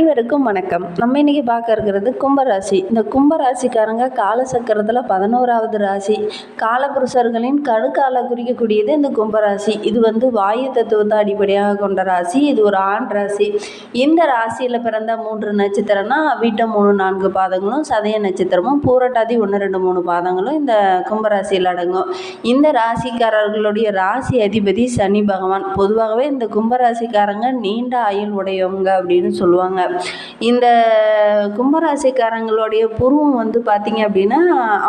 அனைவருக்கும் வணக்கம். நம்ம இன்னைக்கு பார்க்க இருக்கிறது கும்பராசி. இந்த கும்பராசிக்காரங்க காலசக்கரத்தில் பதினோராவது ராசி. காலபுருஷர்களின் கடுக்கால குறிக்கக்கூடியது இந்த கும்பராசி. இது வந்து வாயு தத்துவத்தை அடிப்படையாக கொண்ட ராசி. இது ஒரு ஆண் ராசி. இந்த ராசியில் பிறந்த மூன்று நட்சத்திரம்னா வீட்டை மூணு நான்கு பாதங்களும் சதய நட்சத்திரமும் பூரட்டாதி ஒன்று ரெண்டு மூணு பாதங்களும் இந்த கும்பராசியில் அடங்கும். இந்த ராசிக்காரர்களுடைய ராசி அதிபதி சனி பகவான். பொதுவாகவே இந்த கும்பராசிக்காரங்க நீண்ட ஆயுள் உடையவங்க அப்படின்னு சொல்லுவாங்க. இந்த கும்பராசிக்காரங்களுடைய புருவம் வந்து பார்த்திங்க அப்படின்னா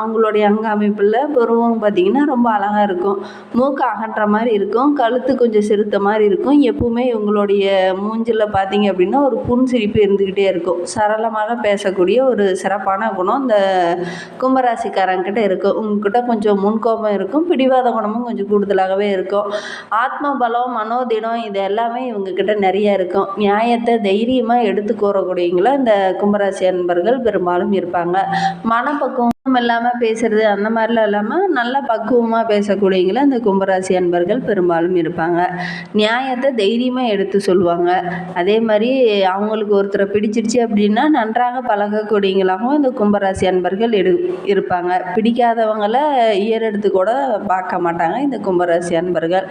அவங்களுடைய அங்க அமைப்பில் புருவம் பார்த்திங்கன்னா ரொம்ப அழகாக இருக்கும். மூக்கு அகன்ற மாதிரி இருக்கும். கழுத்து கொஞ்சம் சிறுத்த மாதிரி இருக்கும். எப்பவுமே இவங்களுடைய மூஞ்சில் பார்த்திங்க அப்படின்னா ஒரு புன்சிரிப்பு இருந்துக்கிட்டே இருக்கும். சரளமாக பேசக்கூடிய ஒரு சிறப்பான குணம் இந்த கும்பராசிக்காரங்கிட்ட இருக்கும் உங்ககிட்ட கொஞ்சம் முன்கோபம் இருக்கும். பிடிவாத குணமும் கொஞ்சம் கூடுதலாகவே இருக்கும். ஆத்ம பலம் மனோதிடம் இது எல்லாமே இவங்கக்கிட்ட நிறைய இருக்கும். நியாயத்தை தைரியமாக எடுத்து கூறக்கூடியவங்கள இந்த கும்பராசி அன்பர்கள் பெரும்பாலும் இருப்பாங்க. மனப்பக்குவம் இல்லாமல் பேசுறது அந்த மாதிரிலாம் இல்லாமல் நல்ல பக்குவமாக பேசக்கூடியவங்கள அந்த கும்பராசி அன்பர்கள் பெரும்பாலும் இருப்பாங்க. நியாயத்தை தைரியமாக எடுத்து சொல்லுவாங்க. அதே மாதிரி அவங்களுக்கு ஒருத்தரை பிடிச்சிருச்சு அப்படின்னா நன்றாக பழகக்கூடியவங்களாகவும் இந்த கும்பராசி அன்பர்கள் எடு இருப்பாங்க. பிடிக்காதவங்கள ஏறெடுத்து கூட பார்க்க மாட்டாங்க இந்த கும்பராசி அன்பர்கள்.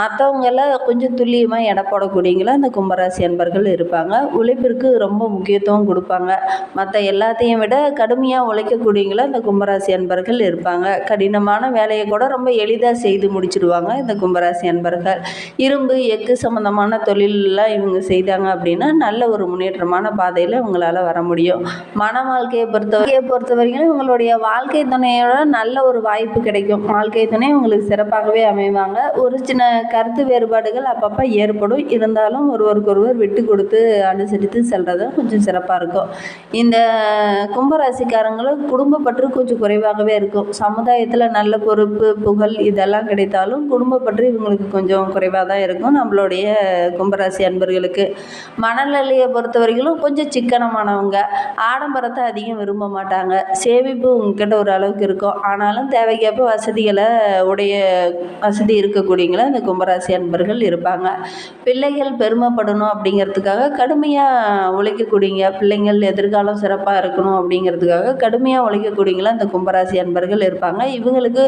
மற்றவங்கள கொஞ்சம் துல்லியமாக எடை போடக்கூடியவங்கள அந்த கும்பராசி அன்பர்கள் இருப்பாங்க. உழைப்பிற்கு ரொம்ப முக்கியத்துவம் கொடுப்பாங்க. மற்ற எல்லாத்தையும் விட கடுமையாக உழைக்க குடிங்கள? இந்த கும்பராசி அன்பர்கள் இருப்பாங்க. கடினமான வேலையை கூட ரொம்ப எளிதாக செய்து முடிச்சிடுவாங்க இந்த கும்பராசி அன்பர்கள். இரும்பு எக்கு சம்மந்தமான தொழிலெலாம் இவங்க செய்தாங்க அப்படின்னா நல்ல ஒரு முன்னேற்றமான பாதையில் இவங்களால் வர முடியும். மன வாழ்க்கையை பொறுத்த வரையை பொறுத்த வரைக்கும் இவங்களுடைய வாழ்க்கை துணையோட நல்ல ஒரு வாய்ப்பு கிடைக்கும். வாழ்க்கை துணை உங்களுக்கு சிறப்பாகவே அமைவாங்க. ஒரு சின்ன கருத்து வேறுபாடுகள் அப்பப்போ ஏற்படும். இருந்தாலும் ஒருவருக்கொருவர் விட்டு கொடுத்து அனுசரித்து செல்கிறது கொஞ்சம் சிறப்பாக இருக்கும். இந்த கும்பராசிக்காரங்களும் குடும்ப பற்று கொஞ்சம் குறைவாகவே இருக்கும். சமுதாயத்தில் நல்ல பொறுப்பு புகழ் இதெல்லாம் கிடைத்தாலும் குடும்ப பற்று இவங்களுக்கு கொஞ்சம் குறைவாக தான் இருக்கும். நம்மளுடைய கும்பராசி அன்பர்களுக்கு. மனநிலையை பொறுத்த வரைக்கும் கொஞ்சம் சிக்கனமானவங்க. ஆடம்பரத்தை அதிகம் விரும்ப மாட்டாங்க. சேமிப்பு உங்ககிட்ட ஒரு அளவுக்கு இருக்கும். ஆனாலும் தேவைக்கேற்ப வசதிகளை உடைய வசதி இருக்கக்கூடியவங்கள அந்த கும்பராசி அன்பர்கள் இருப்பாங்க. பிள்ளைகள் பெருமைப்படணும் அப்படிங்கிறதுக்காக கடுமையாக உழைக்கக்கூடியங்க பிள்ளைங்கள் எதிர்காலம் சிறப்பாக இருக்கணும் அப்படிங்கிறதுக்காக கடுமையாக உழைக்கக்கூடியவங்கள இந்த கும்பராசி அன்பர்கள் இருப்பாங்க. இவங்களுக்கு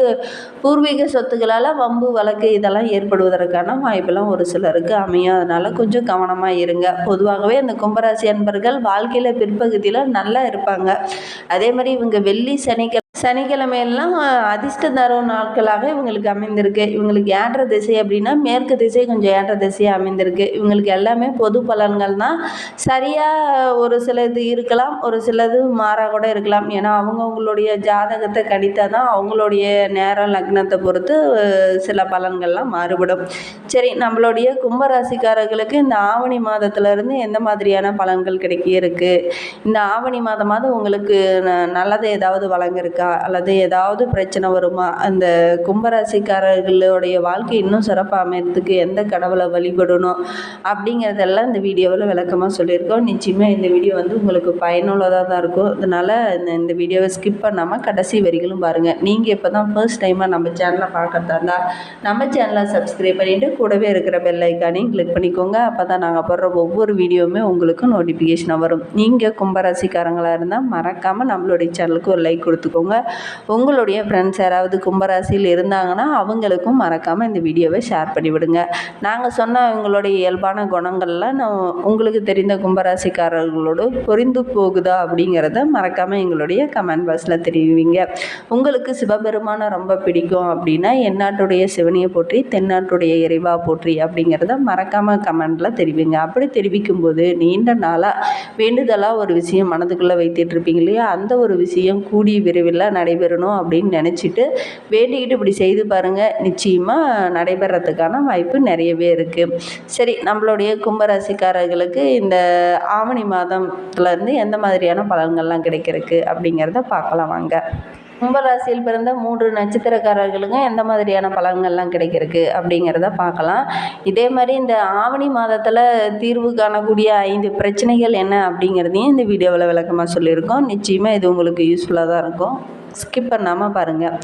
பூர்வீக சொத்துக்களால் வம்பு வழக்கு இதெல்லாம் ஏற்படுவதற்கான வாய்ப்பெல்லாம் ஒரு சிலருக்கு அமையும். அதனால் கொஞ்சம் கவனமாக இருங்க. பொதுவாகவே இந்த கும்பராசி அன்பர்கள் வாழ்க்கையில் பிற்பகுதியில் நல்லா இருப்பாங்க. அதே மாதிரி இவங்க வெள்ளி சனிக்கிழமை சனிக்கிழமையெல்லாம் அதிர்ஷ்ட தரும் நாட்களாக இவங்களுக்கு அமைந்திருக்கு. இவங்களுக்கு ஏற்ற திசை அப்படின்னா மேற்கு திசை கொஞ்சம் ஏற்ற திசையாக அமைந்திருக்கு. இவங்களுக்கு எல்லாமே பொது பலன்கள் தான். சரியாக ஒரு சிலது இருக்கலாம் ஒரு சிலது மாறாக கூட இருக்கலாம். ஏன்னா அவங்கவுங்களுடைய ஜாதகத்தை கணித்தால் தான் அவங்களுடைய நேரம் லக்னத்தை பொறுத்து சில பலன்கள்லாம் மாறுபடும். சரி நம்மளுடைய கும்பராசிக்காரர்களுக்கு இந்த ஆவணி மாதத்துலேருந்து எந்த மாதிரியான பலன்கள் கிடைக்க இருக்குது இந்த ஆவணி மாதமாவது உங்களுக்கு ந நல்லது ஏதாவது வழங்கிருக்கா அல்லது ஏதாவது பிரச்சனை வருமா? அந்த கும்பராசிக்காரர்களுடைய வாழ்க்கை இன்னும் சிறப்பாக அமையறதுக்கு எந்த கடவுளை வழிபடணும் அப்படிங்கிறதெல்லாம் இந்த வீடியோவில் விளக்கமாக சொல்லியிருக்கோம். நிச்சயமாக இந்த வீடியோ வந்து உங்களுக்கு பயனுள்ளதாக தான் இருக்கும். அதனால் இந்த இந்த வீடியோவை ஸ்கிப் பண்ணாமல் கடைசி வரிகளும் பாருங்கள் நீங்கள் இப்போ தான் ஃபர்ஸ்ட் டைமாக நம்ம சேனலை பார்க்குறதா இருந்தால் நம்ம சேனலை சப்ஸ்கிரைப் பண்ணிவிட்டு கூடவே இருக்கிற பெல் ஐக்கானையும் கிளிக் பண்ணிக்கோங்க. அப்போ தான் நாங்கள் போடுற ஒவ்வொரு வீடியோவுமே உங்களுக்கு நோட்டிஃபிகேஷனாக வரும். நீங்கள் கும்பராசிக்காரங்களாக இருந்தால் மறக்காமல் நம்மளுடைய சேனலுக்கு ஒரு லைக் கொடுத்துக்கோங்க. உங்களுடைய ஃப்ரெண்ட்ஸ் யாராவது கும்பராசியில் இருந்தாங்கன்னா அவங்களுக்கும் மறக்காமல் இந்த வீடியோவை ஷேர் பண்ணிவிடுங்க. நாங்கள் சொன்ன அவங்களுடைய இயல்பான குணங்கள்லாம் நான் உங்களுக்கு தெரிந்த கும்பராசிக்காரர்களோடு பொறிந்து போகுதா அப்படிங்கிறத மறக்காமல் எங்களுடைய கமெண்ட் பாக்ஸில் தெரிவிங்க. உங்களுக்கு சிவபெருமானை ரொம்ப பிடிக்கும் அப்படின்னா எந்நாட்டுடைய சிவனியை போற்றி தென்னாட்டுடைய இறைவா போற்றி அப்படிங்கிறத மறக்காமல் கமெண்டில் தெரிவிங்க. அப்படி தெரிவிக்கும் போது நீண்ட நாளாக வேண்டுதலாக ஒரு விஷயம் மனதுக்குள்ளே வைத்துட்டு இருப்பீங்க இல்லையா? அந்த ஒரு விஷயம் கூடிய விரைவில் நடைபெறணும் அப்படின்னு நினச்சிட்டு வேண்டிக்கிட்டு இப்படி செய்து பாருங்கள் நிச்சயமாக நடைபெறத்துக்கான வாய்ப்பு நிறையவே இருக்குது சரி நம்மளுடைய கும்பராசிக்காரர்களுக்கு இந்த ஆவணி மாதத்துலேருந்து எந்த மாதிரியான பலன்கள்லாம் கிடைக்கிறதுக்கு அப்படிங்கிறத பார்க்கலாம் வாங்க. கும்பராசியில் பிறந்த மூன்று நட்சத்திரக்காரர்களுக்கும் எந்த மாதிரியான பலன்கள்லாம் கிடைக்கிறதுக்கு அப்படிங்கிறத பார்க்கலாம். இதே மாதிரி இந்த ஆவணி மாதத்தில் தீர்வு காணக்கூடிய ஐந்து பிரச்சனைகள் என்ன அப்படிங்கிறதையும் இந்த வீடியோவில் விளக்கமாக சொல்லியிருக்கோம். நிச்சயமாக இது உங்களுக்கு யூஸ்ஃபுல்லாக தான் இருக்கும். ஸ்கிப் பண்ணாமல் பாருங்கள்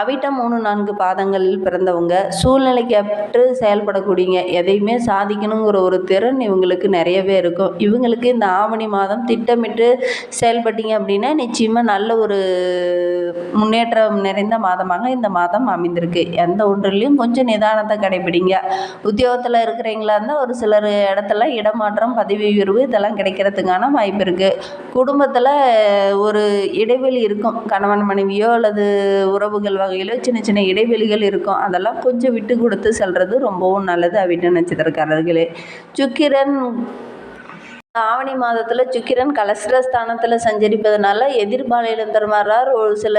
அவிட்டம் மூணு நான்கு பாதங்களில் பிறந்தவங்க சூழ்நிலைக்கு ஏற்று செயல்படக்கூடியங்க எதையுமே சாதிக்கணுங்கிற ஒரு திறன் இவங்களுக்கு நிறையவே இருக்கும். இவங்களுக்கு இந்த ஆவணி மாதம் திட்டமிட்டு செயல்பட்டீங்க அப்படின்னா நிச்சயமாக நல்ல ஒரு முன்னேற்றம் நிறைந்த மாதமாக இந்த மாதம் அமைந்திருக்கு. எந்த ஒன்றிலையும் கொஞ்சம் நிதானத்தை கடைபிடிங்க. உத்தியோகத்தில் இருக்கிறீங்களா இருந்தால் ஒரு சிலர் இடத்துல இடமாற்றம் பதவி உயர்வு இதெல்லாம் கிடைக்கிறதுக்கான வாய்ப்பு இருக்குது குடும்பத்தில் ஒரு இடைவெளி இருக்கும். கணவன் மனைவியோ அல்லது உறவுகள் வகையிலோ சின்ன சின்ன இடைவெளிகள் இருக்கும். அதெல்லாம் கொஞ்சம் விட்டு கொடுத்து செல்வது ரொம்பவும் நல்லது அவிட்ட நட்சத்திரக்காரர்களே சுக்கிரன் ஆவணி மாதத்தில் சுக்கிரன் கலஸ்திரஸ்தானத்தில் சஞ்சரிப்பதனால எதிர்பாலையில் தருமாறார். ஒரு சில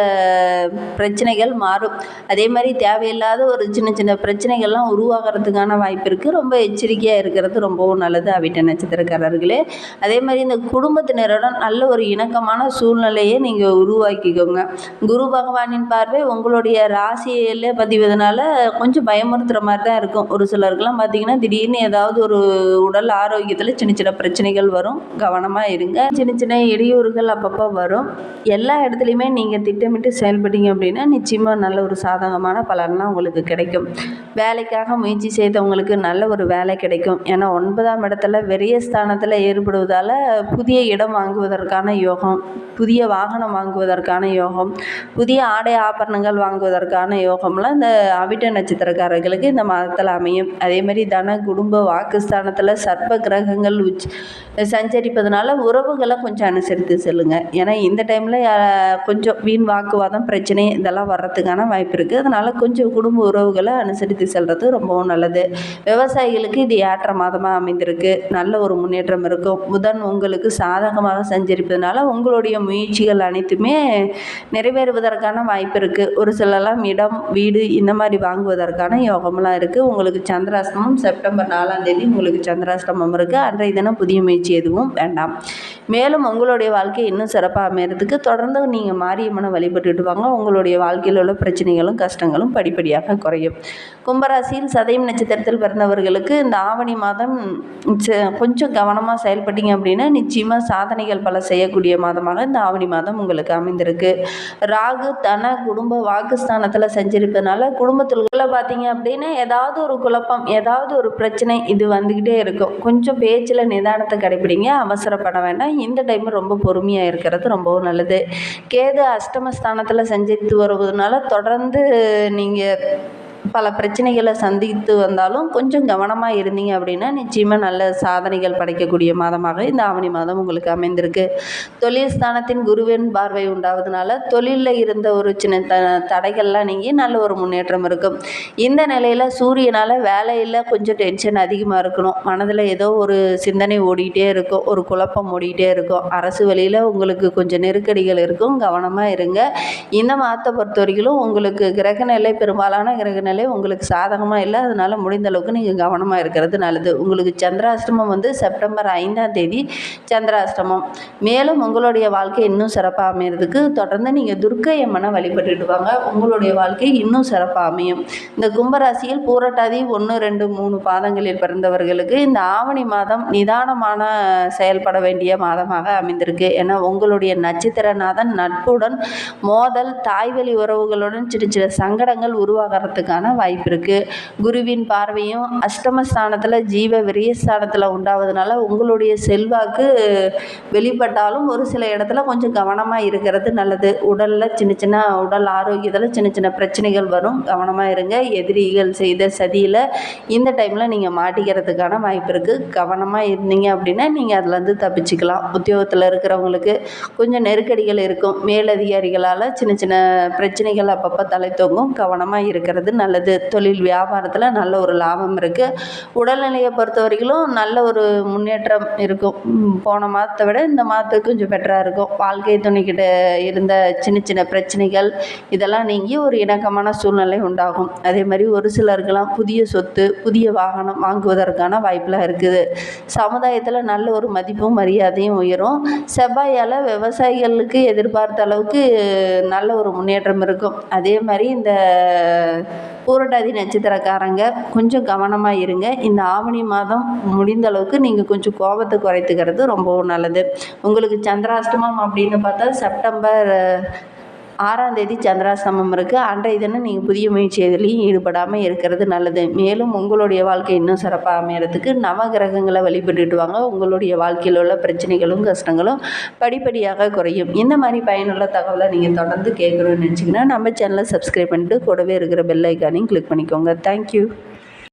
பிரச்சனைகள் மாறும். அதே மாதிரி தேவையில்லாத ஒரு சின்ன சின்ன பிரச்சனைகள்லாம் உருவாகிறதுக்கான வாய்ப்பு இருக்குது ரொம்ப எச்சரிக்கையாக இருக்கிறது ரொம்பவும் நல்லது அவிட்ட நட்சத்திரக்காரர்களே. அதே மாதிரி இந்த குடும்பத்தினருடன் நல்ல ஒரு இணக்கமான சூழ்நிலையை நீங்கள் உருவாக்கிக்கோங்க. குரு பகவானின் பார்வை உங்களுடைய ராசியில் பதிவதனால கொஞ்சம் பயமுறுத்துகிற மாதிரி தான் இருக்கும். ஒரு சிலருக்குலாம் பார்த்திங்கன்னா திடீர்னு ஏதாவது ஒரு உடல் ஆரோக்கியத்தில் சின்ன சின்ன பிரச்சனைகள் வரும். கவனமாக இருங்க. சின்ன சின்ன இடையூறுகள் அப்பப்போ வரும். எல்லா இடத்துலையுமே நீங்கள் திட்டமிட்டு செயல்பட்டீங்க அப்படின்னா நிச்சயமாக நல்ல ஒரு சாதகமான பலன்லாம் உங்களுக்கு கிடைக்கும். வேலைக்காக முயற்சி செய்தவங்களுக்கு நல்ல ஒரு வேலை கிடைக்கும். ஏன்னா ஒன்பதாம் இடத்துல வெறிய ஸ்தானத்தில் ஏற்படுவதால் புதிய இடம் வாங்குவதற்கான யோகம் புதிய வாகனம் வாங்குவதற்கான யோகம் புதிய ஆடை ஆபரணங்கள் வாங்குவதற்கான யோகம்லாம் இந்த அவிட்ட நட்சத்திரக்காரர்களுக்கு இந்த மாதத்தில் அமையும். அதேமாதிரி தன குடும்ப வாக்குஸ்தானத்தில் சர்ப்ப கிரகங்கள் உச் சஞ்சரிப்பதனால உறவுகளை கொஞ்சம் அனுசரித்து செல்லுங்கள் ஏன்னா இந்த டைமில் கொஞ்சம் வீண் வாக்குவாதம் பிரச்சனை இதெல்லாம் வர்றதுக்கான வாய்ப்பு இருக்குது அதனால் கொஞ்சம் குடும்ப உறவுகளை அனுசரித்து செல்வது ரொம்பவும் நல்லது. விவசாயிகளுக்கு இது ஏற்ற மாதமாக அமைந்திருக்கு. நல்ல ஒரு முன்னேற்றம் இருக்கும். புதன் உங்களுக்கு சாதகமாக சஞ்சரிப்பதனால உங்களுடைய முயற்சிகள் அனைத்துமே நிறைவேறுவதற்கான வாய்ப்பு இருக்குது ஒரு சிலலாம் இடம் வீடு இந்த மாதிரி வாங்குவதற்கான யோகமெல்லாம் இருக்குது உங்களுக்கு சந்திராஷ்டமம் செப்டம்பர் நாலாம் தேதி உங்களுக்கு சந்திராஷ்டமம் இருக்குது அன்றைய தினம் புதிய முயற்சி எதுவும் வேண்டாம். மேலும் உங்களுடைய வாழ்க்கை இன்னும் சிறப்பாக அமையறதுக்கு தொடர்ந்து நீங்கள் மாரியம்மனை வழிபட்டுட்டு வாங்க. உங்களுடைய வாழ்க்கையில் உள்ள பிரச்சனைகளும் கஷ்டங்களும் படிப்படியாக குறையும். கும்பராசியில் சதயம் நட்சத்திரத்தில் பிறந்தவர்களுக்கு இந்த ஆவணி மாதம் ச- கொஞ்சம் கவனமாக செயல்பட்டீங்க அப்படின்னா நிச்சயமாக சாதனைகள் பல செய்யக்கூடிய மாதமாக இந்த ஆவணி மாதம் உங்களுக்கு அமைந்திருக்கு. ராகு தன குடும்ப வாக்குஸ்தானத்தில் செஞ்சிருப்பதனால குடும்பத்தில் பார்த்தீங்க அப்படின்னா ஏதாவது ஒரு குழப்பம் ஏதாவது ஒரு பிரச்சனை இது வந்துக்கிட்டே இருக்கும். கொஞ்சம் பேச்சில் நிதானத்தை கடைபிடிங்க. அவசரப்பட வேண்டாம். இந்த டைம் ரொம்ப பொறுமையாக இருக்கிறது ரொம்பவும் நல்லது. கேது அஷ்டமஸ்தானத்தில் சஞ்சரித்து வருவதனால தொடர்ந்து நீங்கள் பல பிரச்சனைகளை சந்தித்து வந்தாலும் கொஞ்சம் கவனமாக இருந்தீங்க அப்படின்னா நிச்சயமாக நல்ல சாதனைகள் படைக்கக்கூடிய மாதமாக இந்த ஆவணி மாதம் உங்களுக்கு அமைந்திருக்கு. தொழில் ஸ்தானத்தின் குருவின் பார்வை உண்டாவதுனால தொழிலில் இருந்த ஒரு சின்ன த தடைகள்லாம் நீங்கி நல்ல ஒரு முன்னேற்றம் இருக்கும். இந்த நிலையில் சூரியனால் வேலையில் கொஞ்சம் டென்ஷன் அதிகமாக இருக்கணும். மனதில் ஏதோ ஒரு சிந்தனை ஓடிக்கிட்டே இருக்கும். ஒரு குழப்பம் ஓடிக்கிட்டே இருக்கும். அரசு வழியில் உங்களுக்கு கொஞ்சம் நெருக்கடிகள் இருக்கும். கவனமாக இருங்க. இந்த மாதத்தை பொறுத்த வரைக்கும் உங்களுக்கு கிரகநிலை பெரும்பாலான கிரகநிலை உங்களுக்கு சாதகமாக இல்லை அதனால் முடிந்த அளவுக்கு நீங்கள் கவனமாக இருக்கிறது நல்லது. உங்களுக்கு சந்திராஷ்டமம் வந்து செப்டம்பர் ஐந்தாம் தேதி சந்திராஷ்டமம். மேலும் உங்களுடைய வாழ்க்கை இன்னும் சிறப்பாக அமைகிறதுக்கு தொடர்ந்து நீங்கள் துர்க்கை அம்மனை வழிபட்டுட்டு வாங்க. உங்களுடைய வாழ்க்கை இன்னும் சிறப்பாக அமையும். இந்த கும்பராசியில் பூரட்டாதி ஒன்று ரெண்டு மூணு பாதங்களில் பிறந்தவர்களுக்கு இந்த ஆவணி மாதம் நிதானமான செயல்பட வேண்டிய மாதமாக அமைந்திருக்கு. ஏன்னா உங்களுடைய நட்சத்திரநாதன் நட்புடன் மோதல் தாய்வழி உறவுகளுடன் சின்ன சின்ன சங்கடங்கள் உருவாகிறதுக்கான வாய்ப்பு இருக்குது குருவின் பார்வையும் அஷ்டமஸ்தானத்தில் ஜீவ விரியஸ்தானத்தில் உண்டாவதுனால உங்களுடைய செல்வாக்கு வெளிப்பட்டாலும் ஒரு சில இடத்துல கொஞ்சம் கவனமாக இருக்கிறது நல்லது. உடலில் சின்ன சின்ன உடல் ஆரோக்கியத்தில் சின்ன சின்ன பிரச்சனைகள் வரும். கவனமாக இருங்க. எதிரிகள் செய்த சதியில் இந்த டைமில் நீங்கள் மாட்டிக்கிறதுக்கான வாய்ப்பு இருக்குது கவனமாக இருந்தீங்க அப்படின்னா நீங்கள் அதுலேருந்து தப்பிச்சுக்கலாம். உத்தியோகத்தில் இருக்கிறவங்களுக்கு கொஞ்சம் நெருக்கடிகள் இருக்கும். மேலதிகாரிகளால் சின்ன சின்ன பிரச்சனைகள் அப்பப்போ தலை தோங்கும். கவனமாக இருக்கிறது நல்லது. நல்லது தொழில் வியாபாரத்தில் நல்ல ஒரு லாபம் இருக்குது உடல்நிலையை பொறுத்த வரைக்கும் நல்ல ஒரு முன்னேற்றம் இருக்கும். போன மாதத்தை விட இந்த மாதத்துக்கு கொஞ்சம் பெட்டராக இருக்கும். வாழ்க்கை துணைக்கிட்ட இருந்த சின்ன சின்ன பிரச்சனைகள் இதெல்லாம் நீங்கி ஒரு இணக்கமான சூழ்நிலை உண்டாகும். அதே மாதிரி ஒரு சிலருக்கெல்லாம் புதிய சொத்து புதிய வாகனம் வாங்குவதற்கான வாய்ப்பெலாம் இருக்குது. சமுதாயத்தில் நல்ல ஒரு மதிப்பும் மரியாதையும் உயரும். செவ்வாயால் விவசாயிகளுக்கு எதிர்பார்த்த அளவுக்கு நல்ல ஒரு முன்னேற்றம் இருக்கும். அதே மாதிரி இந்த பூரட்டாதி நட்சத்திரக்காரங்க கொஞ்சம் கவனமாக இருங்க. இந்த ஆவணி மாதம் முடிந்த அளவுக்கு நீங்கள் கொஞ்சம் கோபத்தை குறைத்துக்கிறது ரொம்பவும் நல்லது. உங்களுக்கு சந்திராஷ்டமம் அப்படின்னு பார்த்தா செப்டம்பர் ஆறாம் தேதி சந்திராசிரமம் இருக்குது அன்றைய தினம் நீங்கள் புதிய முயற்சி எதுலேயும் ஈடுபடாமல் இருக்கிறது நல்லது. மேலும் உங்களுடைய வாழ்க்கை இன்னும் சிறப்பாக அமையறதுக்கு நவகிரகங்களை வழிபட்டுட்டு வாங்க. உங்களுடைய வாழ்க்கையில் உள்ள பிரச்சனைகளும் கஷ்டங்களும் படிப்படியாக குறையும். இந்த மாதிரி பயனுள்ள தகவலை நீங்கள் தொடர்ந்து கேட்கணும்னு நினச்சிங்கன்னா நம்ம சேனலை சப்ஸ்கிரைப் பண்ணிட்டு கூடவே இருக்கிற பெல் ஐக்கானையும் கிளிக் பண்ணிக்கோங்க. தேங்க்யூ